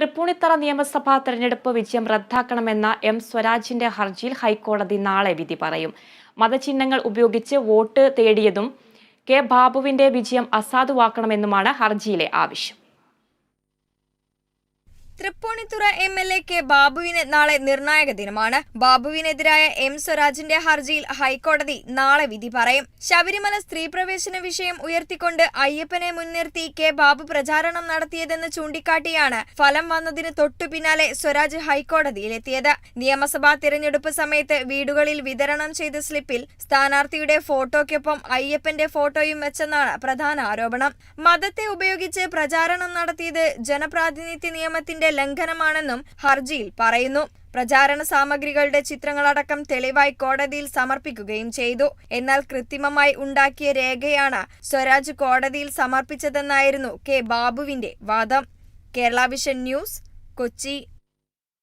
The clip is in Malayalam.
തൃപ്പൂണിത്തറ നിയമസഭാ തെരഞ്ഞെടുപ്പ് വിജയം റദ്ദാക്കണമെന്ന എം സ്വരാജിന്റെ ഹർജിയിൽ ഹൈക്കോടതി നാളെ വിധി പറയും. മതചിഹ്നങ്ങൾ ഉപയോഗിച്ച് വോട്ട് തേടിയതും കെ ബാബുവിന്റെ വിജയം അസാധുവാക്കണമെന്നുമാണ് ഹർജിയിലെ ആവശ്യം. Thrippunithura M L A K ബാബുവിന് നാളെ നിർണായക ദിനമാണ്. ബാബുവിനെതിരായ എം സ്വരാജിന്റെ ഹർജിയിൽ ഹൈക്കോടതി നാളെ വിധി പറയും. ശബരിമല സ്ത്രീ പ്രവേശന വിഷയം ഉയർത്തിക്കൊണ്ട് അയ്യപ്പനെ മുൻനിർത്തി കെ ബാബു പ്രചാരണം നടത്തിയതെന്ന് ചൂണ്ടിക്കാട്ടിയാണ് ഫലം വന്നതിന് തൊട്ടു പിന്നാലെ സ്വരാജ് ഹൈക്കോടതിയിലെത്തിയത്. നിയമസഭാ തിരഞ്ഞെടുപ്പ് സമയത്ത് വീടുകളിൽ വിതരണം ചെയ്ത സ്ലിപ്പിൽ സ്ഥാനാർത്ഥിയുടെ ഫോട്ടോയ്ക്കൊപ്പം അയ്യപ്പന്റെ ഫോട്ടോയും വെച്ചെന്നാണ് പ്രധാന ആരോപണം. മതത്തെ ഉപയോഗിച്ച് പ്രചാരണം നടത്തിയത് ജനപ്രാതിനിധ്യ നിയമത്തിന്റെ ലംഘനമാണെന്നും ഹർജിയിൽ പറയുന്നു. പ്രചാരണ സാമഗ്രികളുടെ ചിത്രങ്ങളടക്കം തെളിവായി കോടതിയിൽ സമർപ്പിക്കുകയും ചെയ്തു. എന്നാൽ കൃത്രിമമായി ഉണ്ടാക്കിയ രേഖയാണ് സ്വരാജ് കോടതിയിൽ സമർപ്പിച്ചതെന്നായിരുന്നു കെ ബാബുവിന്റെ വാദം. Kerala vision news Kochi.